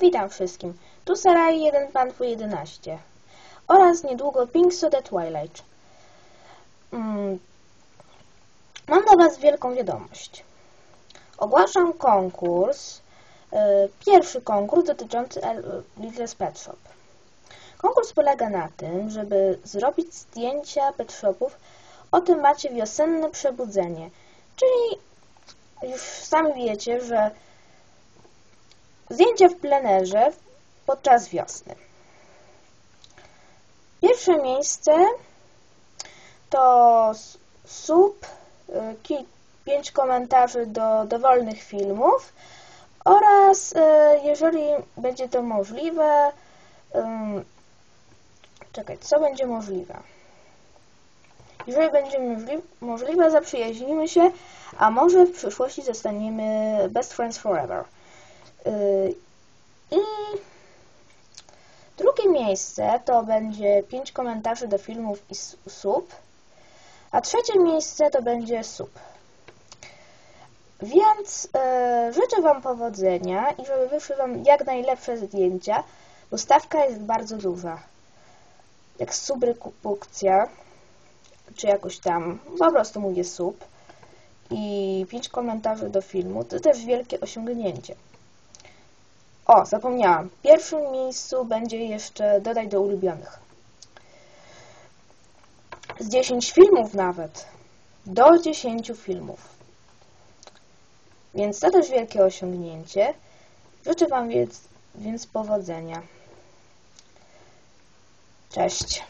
Witam wszystkim. Tu Sarai 1 Panfu 11 oraz niedługo Pink Soda Twilight. Mm. Mam dla Was wielką wiadomość. Ogłaszam konkurs, e, pierwszy konkurs dotyczący Little's Pet Shop. Konkurs polega na tym, żeby zrobić zdjęcia pet shopów o temacie wiosenne przebudzenie, czyli już sami wiecie, że zdjęcia w plenerze podczas wiosny. Pierwsze miejsce to sub, y, pięć komentarzy do dowolnych filmów oraz y, jeżeli będzie to możliwe, czekaj, co będzie możliwe? Jeżeli będzie możli- możliwe, zaprzyjaźnimy się, a może w przyszłości zostaniemy best friends forever. Yy, I drugie miejsce to będzie 5 komentarzy do filmów i sub, a trzecie miejsce to będzie sub. Więc yy, życzę Wam powodzenia i żeby wyszły Wam jak najlepsze zdjęcia, bo stawka jest bardzo duża. Jak subreprodukcja, czy jakoś tam, po prostu mówię sub i 5 komentarzy do filmu, to też wielkie osiągnięcie. O, zapomniałam. W pierwszym miejscu będzie jeszcze dodaj do ulubionych. Z 10 filmów nawet. Do 10 filmów. Więc to też wielkie osiągnięcie. Życzę Wam więc, więc powodzenia. Cześć.